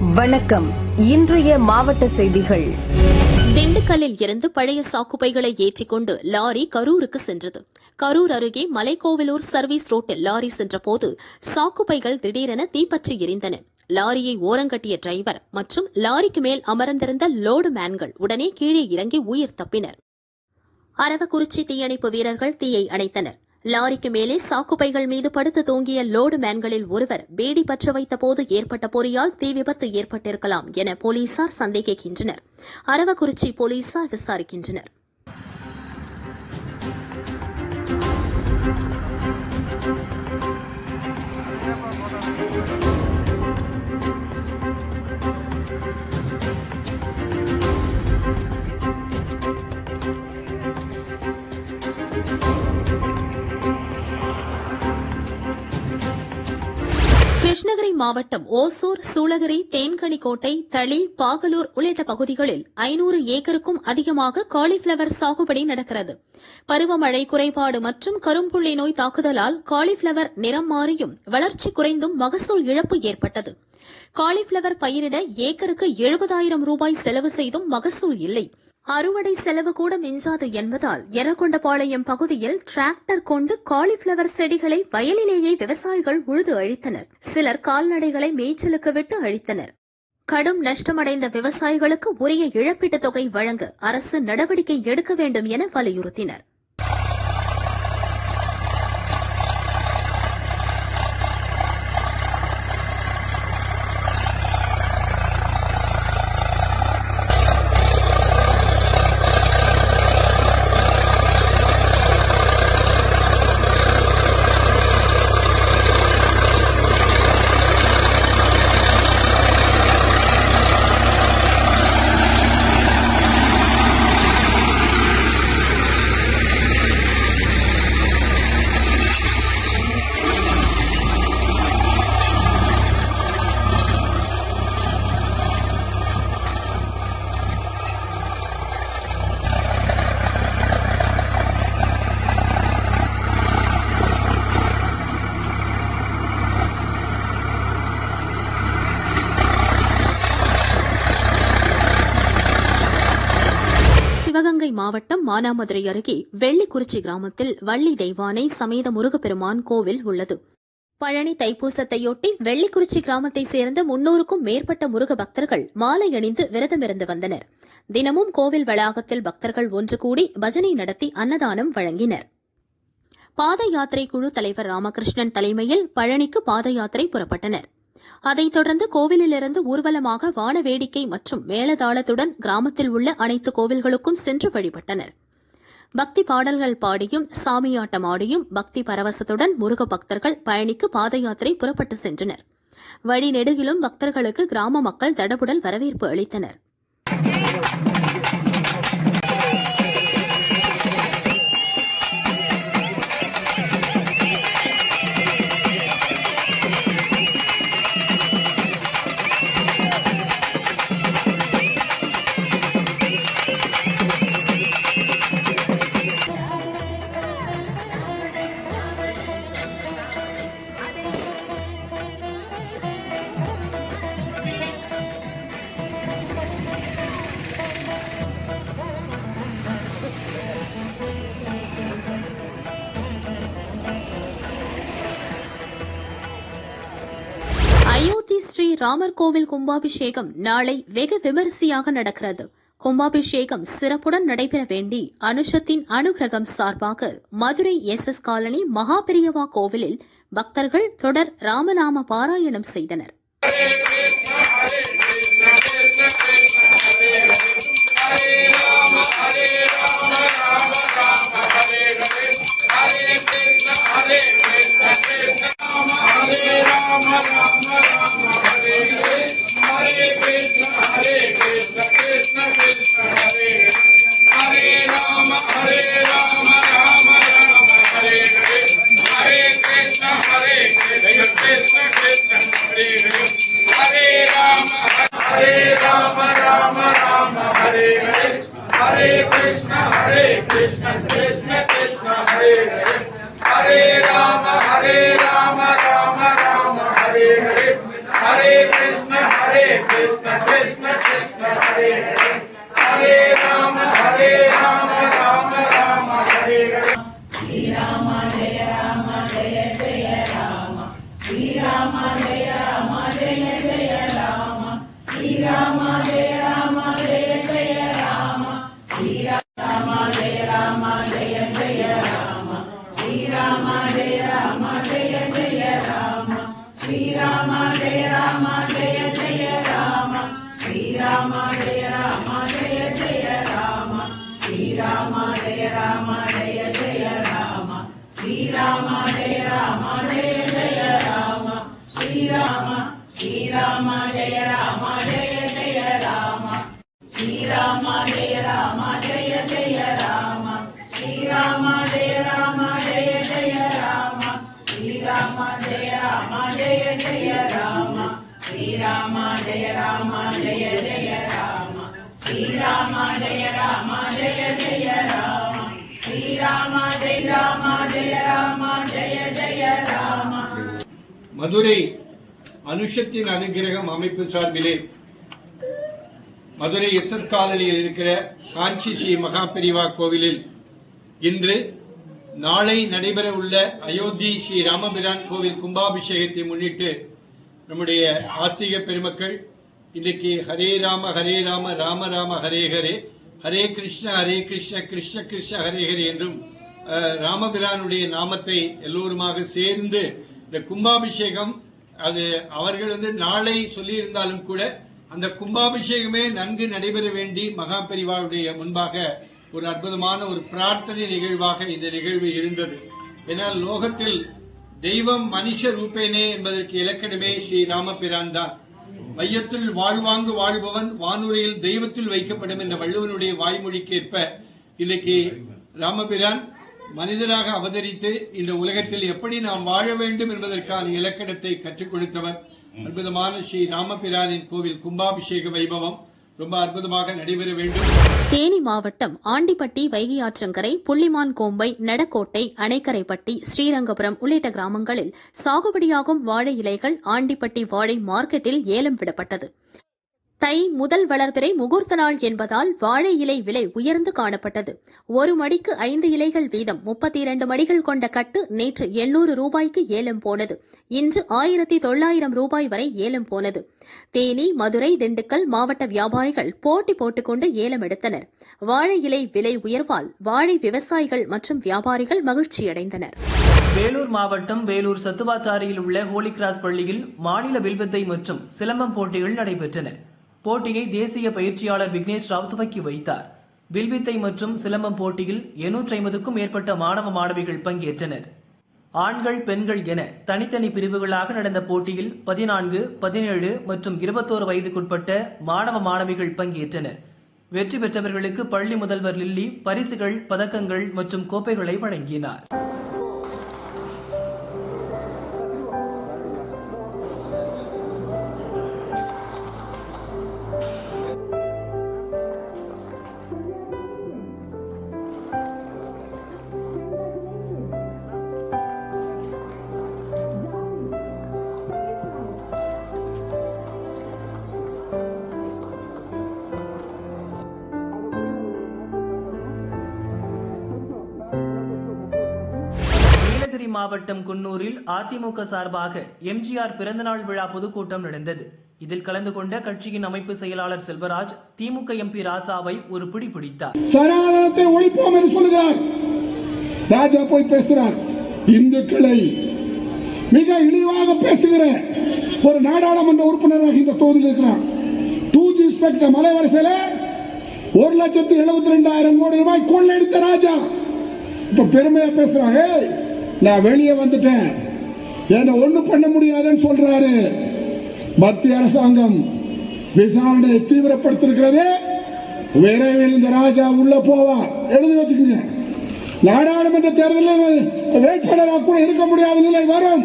வணக்கம். இன்றைய மாவட்ட செய்திகள். திண்டுக்கல்லில் இருந்து பழைய சாக்குப்பைகளை ஏற்றிக்கொண்டு லாரி கரூருக்கு சென்றது. கரூர் அருகே மலைக்கோவிலூர் சர்வீஸ் ரோட்டில் லாரி சென்றபோது சாக்குப்பைகள் திடீரென தீப்பற்றி எரிந்தன. லாரியை ஓரங்கட்டிய டிரைவர் மற்றும் லாரிக்கு மேல் அமர்ந்திருந்த லோடு மேன்கள் உடனே கீழே இறங்கி உயிர் தப்பினர். அரவக்குறிச்சி தீயணைப்பு வீரர்கள் தீயை அணைத்தனர். லாரிக்கு மேலே சாக்குப்பைகள் மீது படுத்து தூங்கிய லோடு மேன்களில் ஒருவர் பேடி பற்ற வைத்த போது ஏற்பட்ட பொறியால் தீ விபத்து ஏற்பட்டிருக்கலாம் என போலீசார் சந்தேகிக்கின்றனர். அரவக்குறிச்சி போலீசார் விசாரிக்கின்றனர். கிருஷ்ணகிரி மாவட்டம் ஓசூர் சூளகிரி தேன்கனிக்கோட்டை தளி பாகலூர் உள்ளிட்ட பகுதிகளில் ஐநூறு ஏக்கருக்கும் அதிகமாக காலிஃபிளவர் சாகுபடி நடக்கிறது. பருவமழை குறைபாடு மற்றும் கரும்புள்ளி நோய் தாக்குதலால் காலிஃபிளவர் நிறம் மாறியும் வளர்ச்சி குறைந்தும் மகசூல் இழப்பு ஏற்பட்டது. காலிஃபிளவர் பயிரிட ஏக்கருக்கு எழுபதாயிரம் ரூபாய் செலவு செய்தும் மகசூல் இல்லை. அறுவடை செலவு கூட மிஞ்சாது என்பதால் எரகொண்டபாளையம் பகுதியில் டிராக்டர் கொண்டு காலிஃபிளவர் செடிகளை வயலிலேயே விவசாயிகள் உழுது அழித்தனர். சிலர் கால்நடைகளை மேய்ச்சலுக்கு விட்டு அழித்தனர். கடும் நஷ்டமடைந்த விவசாயிகளுக்கு உரிய இழப்பீட்டுத் தொகை வழங்க அரசு நடவடிக்கை எடுக்க வேண்டும் என வலியுறுத்தினர். மானாமதுரை அருகே வெள்ளிக்குறிச்சி கிராமத்தில் வள்ளி தெய்வானை சமேத முருகப்பெருமான் கோவில் உள்ளது. பழனி தைப்பூசத்தையொட்டி வெள்ளிக்குறிச்சி கிராமத்தைச் சேர்ந்த முன்னூறுக்கும் மேற்பட்ட முருக பக்தர்கள் மாலை அணிந்து விரதமிருந்து வந்தனர். தினமும் கோவில் வளாகத்தில் பக்தர்கள் ஒன்று கூடி பஜனை நடத்தி அன்னதானம் வழங்கினர். பாத யாத்திரை குழு தலைவர் ராமகிருஷ்ணன் தலைமையில் பழனிக்கு பாத யாத்திரை புறப்பட்டனர். அதைத் தொடர்ந்து கோவிலிலிருந்து ஊர்வலமாக வான வேடிக்கை மற்றும் மேலதாளத்துடன் கிராமத்தில் உள்ள அனைத்து கோவில்களுக்கும் சென்று வழிபட்டனர். பக்தி பாடல்கள் பாடியும் சாமியாட்டம் ஆடியும் பக்தி பரவசத்துடன் முருக பக்தர்கள் பழனிக்கு பாத யாத்திரை புறப்பட்டு சென்றனர். வழி நெடுகிலும் பக்தர்களுக்கு கிராம மக்கள் தடபுடல் வரவேற்பு அளித்தனர். ஸ்ரீ ராமர் கோவில் கும்பாபிஷேகம் நாளை வெகு விமரிசையாக நடக்கிறது. கும்பாபிஷேகம் சிறப்புடன் நடைபெற வேண்டி அனுஷத்தின் அனுகிரகம் சார்பாக Madurai S S colony Mahaperiyava கோவிலில் பக்தர்கள் தொடர் ராமநாம பாராயணம் செய்தனர். हरे कृष्ण हरे कृष्ण कृष्ण कृष्ण, हरे हरे। हरे राम हरे राम राम राम, हरे हरे। हरे कृष्ण हरे कृष्ण कृष्ण कृष्ण, हरे हरे। हरे राम हरे राम राम राम, हरे हरे। श्री राम जय राम जय जय राम श्री राम जय राम। जय जय राम श्री राम जय శ్రీరామ జయ రామ జయ జయ రామ. శ్రీరామ జయ రామ జయ జయ రామ. శ్రీరామ జయ రామ జయ జయ రామ. శ్రీరామ జయ రామ జయ జయ రామ. శ్రీరామ జయ రామ జయ జయ రామ. శ్రీరామ జయ రామ జయ జయ రామ. శ్రీరామ జయ రామ జయ రామ జయ జయ రామ. మధురై அனுஷத்தின் அனுகிரகம் அமைப்பு சார்பிலே மதுரை எஸ்எஸ் காலனியில் இருக்கிற காஞ்சி ஸ்ரீ மகாபெரிவா கோவிலில் இன்று நாளை நடைபெற உள்ள அயோத்தி ஸ்ரீ ராமபிரான் கோவில் கும்பாபிஷேகத்தை முன்னிட்டு நம்முடைய ஆஸ்திக பெருமக்கள் இன்றைக்கு ஹரே ராம ஹரே ராம ராம ராம ஹரே ஹரே ஹரே கிருஷ்ண ஹரே கிருஷ்ண கிருஷ்ண கிருஷ்ண ஹரே ஹரே என்றும் அஹ், ராமபிரானுடைய நாமத்தை எல்லோருமாக சேர்ந்து இந்த கும்பாபிஷேகம் அது அவர்கள் வந்து நாளை சொல்லியிருந்தாலும் கூட அந்த கும்பாபிஷேகமே நன்கு நடைபெற வேண்டி மகா பெரிவாளுடைய முன்பாக ஒரு அற்புதமான ஒரு பிரார்த்தனை நிகழ்வாக இந்த நிகழ்வு இருந்தது. ஏனால் லோகத்தில் தெய்வம் மனுஷ ரூபேனே என்பதற்கு இலக்கணமே ஸ்ரீ ராமபிரான் தான். மையத்தில் வாழ்வாங்கு வாழ்பவன் வானுரையில் தெய்வத்தில் வைக்கப்படும் என்ற வள்ளுவனுடைய வாய்மொழிக்கேற்ப இன்னைக்கு ராமபிரான் மனிதராக அவதரித்து இந்த உலகத்தில் எப்படி நாம் வாழ வேண்டும் என்பதற்கான இலக்கணத்தை கற்றுக் கொடுத்தவர் அற்புதமான ஸ்ரீ ராமபிரானின் கோவில் கும்பாபிஷேக வைபவம். ரொம்ப அற்புதமாக நடைபெற வேண்டும். தேனி மாவட்டம் ஆண்டிப்பட்டி வைகை ஆற்றங்கரை புள்ளிமான் கோம்பை நெடக்கோட்டை அணைக்கரைப்பட்டி ஸ்ரீரங்கபுரம் உள்ளிட்ட கிராமங்களில் சாகுபடியாகும் வாழை இலைகள் ஆண்டிப்பட்டி வாழை மார்க்கெட்டில் ஏலம் விடப்பட்டது. தை முதல் வளர்பிறை முகூர்த்த நாள் என்பதால் வாழை இலை விலை உயர்ந்து காணப்பட்டது. ஒரு மடிக்கு ஐந்து இலைகள் வீதம் முப்பத்தி இரண்டு மடிகள் கொண்ட கட்டு நேற்று எண்ணூறு ரூபாய்க்கு ஏலம் போனது. இன்று ஆயிரத்தி தொள்ளாயிரம் ரூபாய் வரை ஏலம் போனது. தேனி மதுரை திண்டுக்கல் மாவட்ட வியாபாரிகள் போட்டி போட்டுக்கொண்டு ஏலம் எடுத்தனர். வாழை இலை விலை உயர்வால் வாழை விவசாயிகள் மற்றும் வியாபாரிகள் மகிழ்ச்சியடைந்தனர். வேலூர் மாவட்டம் வேலூர் சத்துவாச்சாரியில் உள்ள ஹோலி கிராஸ் பள்ளியில் மாநில வில்வித்தை மற்றும் சிலம்பம் போட்டிகள் நடைபெற்றன. போட்டியை தேசிய பயிற்சியாளர் விக்னேஷ் ராவ் துவக்கி வைத்தார். வில்வித்தை மற்றும் சிலம்பம் போட்டியில் 850 ஐம்பதுக்கும் மேற்பட்ட மாணவ மாணவிகள் பங்கேற்றனர். ஆண்கள் பெண்கள் என தனித்தனி பிரிவுகளாக நடந்த போட்டியில் பதினான்கு பதினேழு மற்றும் இருபத்தோரு வயதுக்குட்பட்ட மாணவ மாணவிகள் பங்கேற்றனர். வெற்றி பெற்றவர்களுக்கு பள்ளி முதல்வர் லில்லி பரிசுகள் பதக்கங்கள் மற்றும் கோப்பைகளை வழங்கினார். மாவட்டம் குன்னூரில் அதிமுக சார்பாக எம்ஜிஆர் பிறந்தநாள் விழா பொதுக்கூட்டம் நடந்தது. இதில் கலந்து கொண்ட கட்சியின் அமைப்பு செயலாளர் செல்வராஜ் திமுக எம்பி ராசாவை ஒரு பிடி பிடித்தார். சனாதனத்தை ஒழிப்போம் என்று சொல்லுகிறார் ராஜா போய் பேசுகிறார் இந்துக்களை மிக இழிவாக பேசுகிற ஒரு நாடாளுமன்ற உறுப்பினராக இந்த தொகுதியில் இருக்கிறார். டூ ஜி ஸ்பெக்டர் அலைவரிசையில ஒரு லட்சத்து எழுபத்தி ரெண்டாயிரம் கோடி ரூபாய் கொள்ளையடித்த ராஜா. இப்ப பெருமையா பேசுறாங்க. நான் வெளியே வந்துட்டேன். என்ன ஒண்ணு பண்ண முடியாதுன்னு சொல்றாரு. மத்திய அரசாங்கம் விசாரணையை தீவிரப்படுத்திருக்கிறது. விரைவில் இந்த ராஜா உள்ள போவார். எழுதி வச்சுக்கோங்க. நாடாளுமன்ற தேர்தலில் வேட்பாளராக கூட இருக்க முடியாத நிலை வரும்.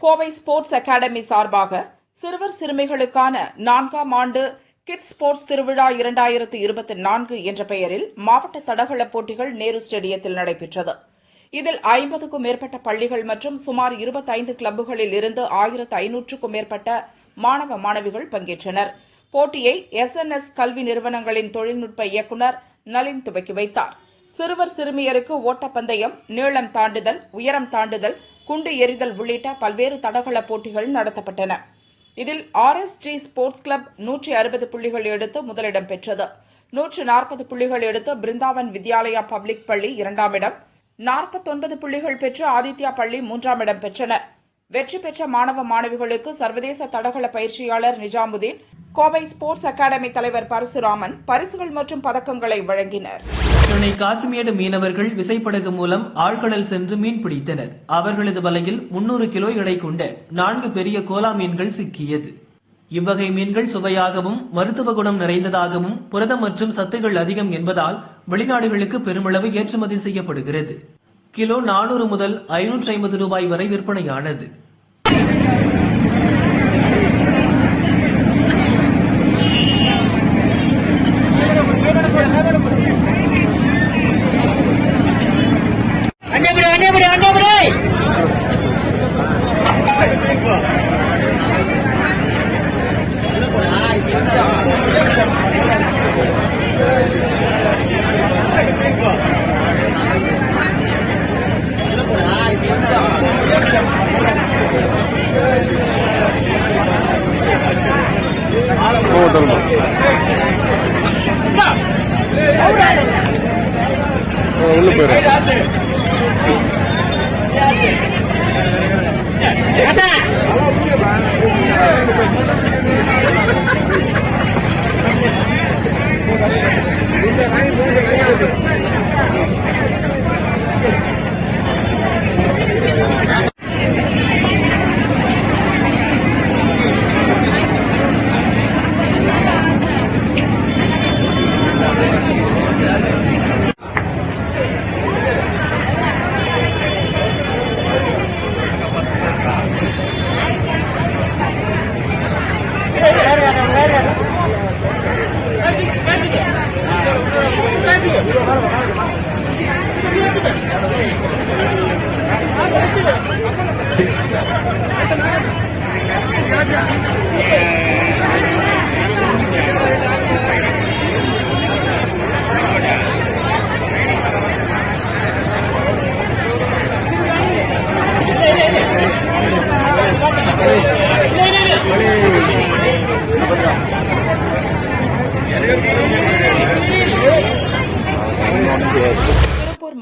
கோவை ஸ்போர்ட்ஸ் அகாடமி சார்பாக சிறுவர் சிறுமிகளுக்கான நான்காம் ஆண்டு கிட்ஸ் ஸ்போர்ட்ஸ் திருவிழா இரண்டாயிரத்து இருபத்தி நான்கு என்ற பெயரில் மாவட்ட தடகள போட்டிகள் நேரு ஸ்டேடியத்தில் நடைபெற்றது. இதில் ஐம்பதுக்கும் மேற்பட்ட பள்ளிகள் மற்றும் சுமார் இருபத்தைந்து கிளப்புகளில் இருந்து ஆயிரத்து ஐநூற்றுக்கும் மேற்பட்ட மாணவ மாணவிகள் பங்கேற்றனர். போட்டியை எஸ் என் எஸ் கல்வி நிறுவனங்களின் தொழில்நுட்ப இயக்குநர் நலின் துவக்கி வைத்தார். சிறுவர் சிறுமியருக்கு ஓட்டப்பந்தயம் நீளம் தாண்டுதல் உயரம் தாண்டுதல் குண்டு எறிதல் உள்ளிட்ட பல்வேறு தடகள போட்டிகள் நடத்தப்பட்டன. இதில் R S G sports club நூற்றி அறுபது புள்ளிகள் எடுத்து முதலிடம் பெற்றது. நூற்று நாற்பது புள்ளிகள் எடுத்து பிருந்தாவன் வித்யாலயா பப்ளிக் பள்ளி இரண்டாம் இடம் நாற்பத்தொன்பது புள்ளிகள் பெற்று ஆதித்யா பள்ளி மூன்றாம் இடம் பெற்றன. வெற்றி பெற்ற மாணவ மாணவிகளுக்கு சர்வதேச தடகள பயிற்சியாளர் நிஜாமுதீன் கோவை ஸ்போர்ட்ஸ் அகாடமி தலைவர் பரசுராமன் பரிசுகள் மற்றும் பதக்கங்களை வழங்கினர். சென்னை காசிமேடு மீனவர்கள் விசைப்படகு மூலம் ஆழ்கடல் சென்று மீன் பிடித்தனர். அவர்களது வலையில் முன்னூறு கிலோ எடை கொண்ட நான்கு பெரிய கோலா மீன்கள் சிக்கியது. இவ்வகை மீன்கள் சுவையாகவும் மருத்துவ குணம் நிறைந்ததாகவும் புரதம் மற்றும் சத்துகள் அதிகம் என்பதால் வெளிநாடுகளுக்கு பெருமளவு ஏற்றுமதி செய்யப்படுகிறது. கிலோ நானூறு முதல் ஐநூற்றி ஐம்பது ரூபாய் வரை விற்பனையானது. உள்ள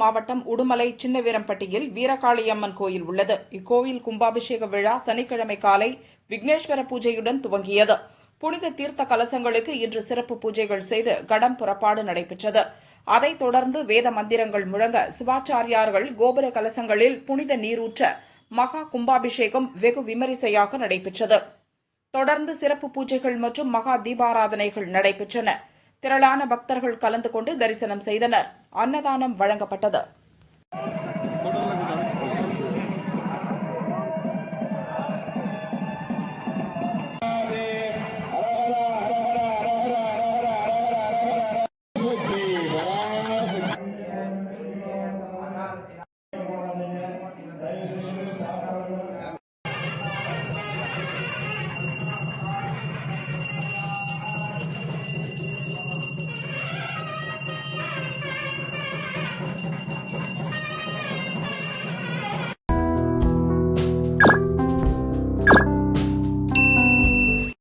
மாவட்டம் உடுமலை சின்னவீரம்பட்டியில் வீரகாளியம்மன் கோயில் உள்ளது. இக்கோயில் கும்பாபிஷேக விழா சனிக்கிழமை காலை விக்னேஸ்வர பூஜையுடன் துவங்கியது. புனித தீர்த்த கலசங்களுக்கு இன்று சிறப்பு பூஜைகள் செய்து கடம் புறப்பாடு நடைபெற்றது. அதைத் தொடர்ந்து வேத மந்திரங்கள் முழங்க சிவாச்சாரியார்கள் கோபுர கலசங்களில் புனித நீரூற்ற மகா கும்பாபிஷேகம் வெகு விமரிசையாக நடைபெற்றது. தொடர்ந்து சிறப்பு பூஜைகள் மற்றும் மகா தீபாராதனைகள் நடைபெற்றன. திரளான பக்தர்கள் கலந்து கொண்டு தரிசனம் செய்தனர். அன்னதானம் வழங்கப்பட்டது.